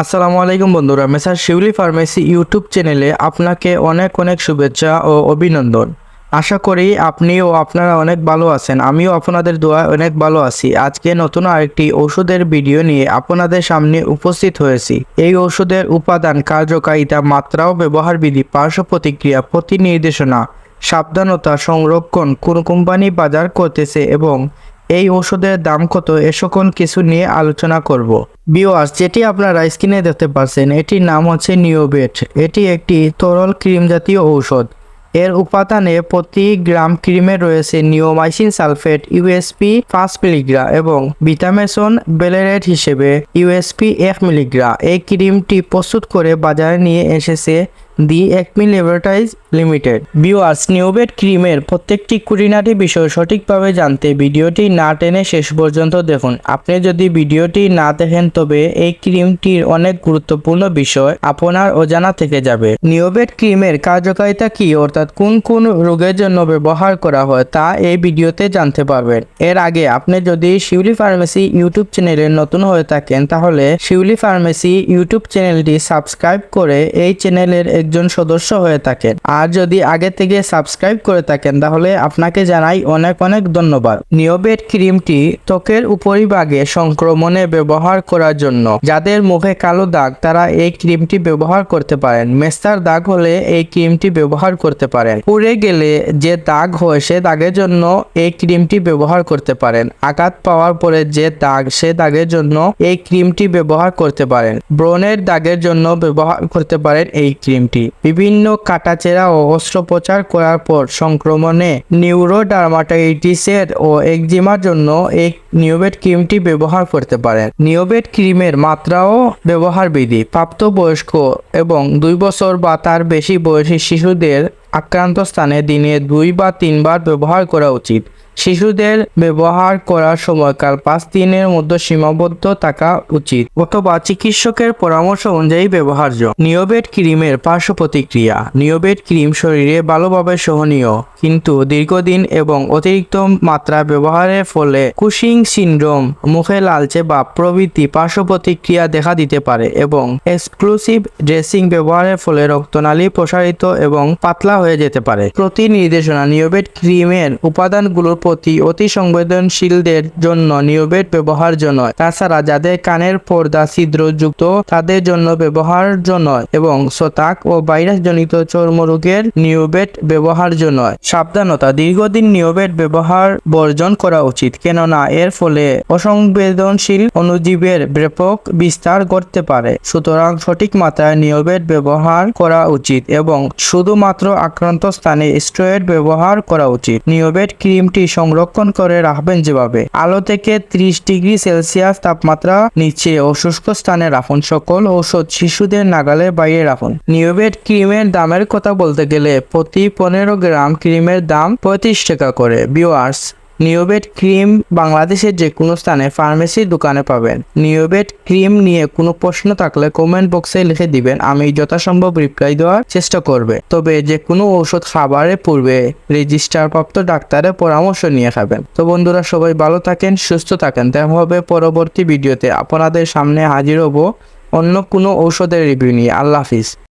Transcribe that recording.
আসসালামু আলাইকুম বন্ধুরা মেসার শিউলি ফার্মেসি ইউটিউব চ্যানেলে আপনাকে অনেক অনেক শুভেচ্ছা ও অভিনন্দন। আশা করি আপনিও আপনারা অনেক ভালো আছেন, আমিও আপনাদের দোয়া অনেক ভালো আছি। আজকে নতুন আরেকটি ওষুধের ভিডিও নিয়ে আপনাদের সামনে উপস্থিত হয়েছি। এই ওষুধের উপাদান কার্যকারিতা, মাত্রা ও ব্যবহার বিধি, পার্শ্ব প্রতিক্রিয়া প্রতি নির্দেশনা সাবধানতা সংরক্ষণ, কোন কোম্পানি বাজার করতেছে এবং এই ওষুধের দাম কত এ সকল কিছু নিয়ে আলোচনা করব। বিওয়ার্স যেটি আপনারা স্ক্রিনে দেখতে পাচ্ছেন, এটির নাম হচ্ছে নিওবেট এটি একটি তরল ক্রিম জাতীয় ঔষধ। এর উপাদানে প্রতি গ্রাম ক্রিমে রয়েছে নিওমাইসিন সালফেট ইউএসপি পাঁচ মিলিগ্রা এবং ভিটামেসন বেলেরেট হিসেবে ইউএসপি এক মিলিগ্রা এই ক্রিমটি প্রস্তুত করে বাজারে নিয়ে এসেছে দি একমি ল্যাবরেটারিজ লিমিটেড। বিওয়ার্স নিউবেট ক্রিমের প্রত্যেকটি কুড়িনাটি বিষয় সঠিকভাবে জানতে ভিডিওটি না টেনে শেষ পর্যন্ত দেখুন। আপনি যদি ভিডিওটি না দেখেন, তবে এই ক্রিমটির অনেক গুরুত্বপূর্ণ বিষয় আপনার অজানা থেকে যাবে। নিউবেট ক্রিমের কার্যকারিতা কি, অর্থাৎ কোন কোন রোগের জন্য ব্যবহার করা হয়, তা এই ভিডিওতে জানতে পারবেন। এর আগে আপনি যদি শিউলি ফার্মেসি ইউটিউব চ্যানেলে নতুন হয়ে থাকেন, তাহলে শিউলি ফার্মেসি ইউটিউব চ্যানেলটি সাবস্ক্রাইব করে এই চ্যানেলের একজন সদস্য হয়ে থাকেন। আর যদি আগে থেকে সাবস্ক্রাইব করে থাকেন, তাহলে আপনাকে জানাই অনেক অনেক ধন্যবাদ। নিওবেট ক্রিমটি ত্বকের উপরিভাগে সংক্রমণে ব্যবহার করার জন্য। যাদের মুখে কালো দাগ, তারা এই ক্রিমটি ব্যবহার করতে পারেন। মেস্তার দাগ হলে এই ক্রিমটি ব্যবহার করতে পারেন। পুড়ে গেলে যে দাগ হয়, সে দাগের জন্য এই ক্রিমটি ব্যবহার করতে পারেন। আঘাত পাওয়ার পরে যে দাগ, সে দাগের জন্য এই ক্রিমটি ব্যবহার করতে পারেন। ব্রণের দাগের জন্য ব্যবহার করতে পারেন এই ক্রিমটি। বিভিন্ন কাটাচেরা ও অস্ত্রোপচার করার পর সংক্রমণে নিউরোডার্মাটাইটিসের ও একজিমার জন্য এই নিওবেট ক্রিমটি ব্যবহার করতে পারেন। নিওবেট ক্রিমের মাত্রা ও ব্যবহার বিধি প্রাপ্তবয়স্ক এবং দুই বছর বা তার বেশি বয়সী শিশুদের আক্রান্ত স্থানে দিনে দুই বা তিনবার ব্যবহার করা উচিত। শিশুদের ব্যবহার করার সময়কাল পাঁচ দিনের মধ্যে সীমাবদ্ধ থাকা উচিত। অথবা চিকিৎসকের পরামর্শ অনুযায়ী ব্যবহার্য। নিওবেট ক্রিমের পার্শ্ব প্রতিক্রিয়া। নিওবেট ক্রিম শরীরে ভালোভাবে সহনীয়, কিন্তু দীর্ঘদিন এবং অতিরিক্ত মাত্রা ব্যবহারের ফলে কুশিং সিন্ড্রোম, মুখে লালচে বা প্রভৃতি পার্শ্ব প্রতিক্রিয়া দেখা দিতে পারে এবং এক্সক্লুসিভ ড্রেসিং ব্যবহারের ফলে রক্তনালী প্রসারিত এবং পাতলা হয়ে যেতে পারে। প্রতি নির্দেশনা নিওবেট ক্রিমের উপাদানগুলোর প্রতি অতি সংবেদনশীলদের জন্য নিওবেট ব্যবহার্য নয় তাছাড়া যাদের কানের পর্দা ছিদ্রযুক্ত, তাদের জন্য ব্যবহার্য নয় এবং শতাক ও ভাইরাসজনিত চর্মরোগের নিওবেট ব্যবহার্য নয় সাবধানতা, দীর্ঘদিন নিওবেট ব্যবহার বর্জন করা উচিত, কেননা এর ফলে অসংবেদনশীল অণুজীবের ব্যাপক বিস্তার করতে পারে। সুতরাং সঠিক মাত্রায় নিওবেট ব্যবহার করা উচিত এবং শুধুমাত্র আক্রান্ত স্থানে স্টেরয়েড ব্যবহার করা উচিত। নিওবেট ক্রিমটি সংরক্ষণ করে রাখবেন যেভাবে। আলো থেকে ত্রিশ ডিগ্রি সেলসিয়াস তাপমাত্রা নিচে ও শুষ্ক স্থানে রাখুন। সকল ঔষধ শিশুদের নাগালে বাইরে রাখুন। নিউবেট ক্রিমের দামের কথা বলতে গেলে প্রতি পনেরো গ্রাম ক্রিমের দাম পঁয়ত্রিশ টাকা করে। বিওয়ার্স নিওবেট ক্রিম বাংলাদেশের যে কোনো স্থানে ফার্মেসির দোকানে পাবেন। নিওবেট ক্রিম নিয়ে কোনো প্রশ্ন থাকলে কমেন্ট বক্সে লিখে দিবেন, আমি যথাসম্ভব রিপ্লাই দেওয়ার চেষ্টা করবে। তবে যে কোনো ঔষধ খাবারের পূর্বে রেজিস্টারপ্রাপ্ত ডাক্তারের পরামর্শ নিয়ে খাবেন। তো বন্ধুরা, সবাই ভালো থাকেন, সুস্থ থাকেন। দেখা হবে পরবর্তী ভিডিওতে। আপনাদের সামনে হাজির হব অন্য কোনো ঔষধের রিভিউ নিয়ে। আল্লাহ হাফিজ।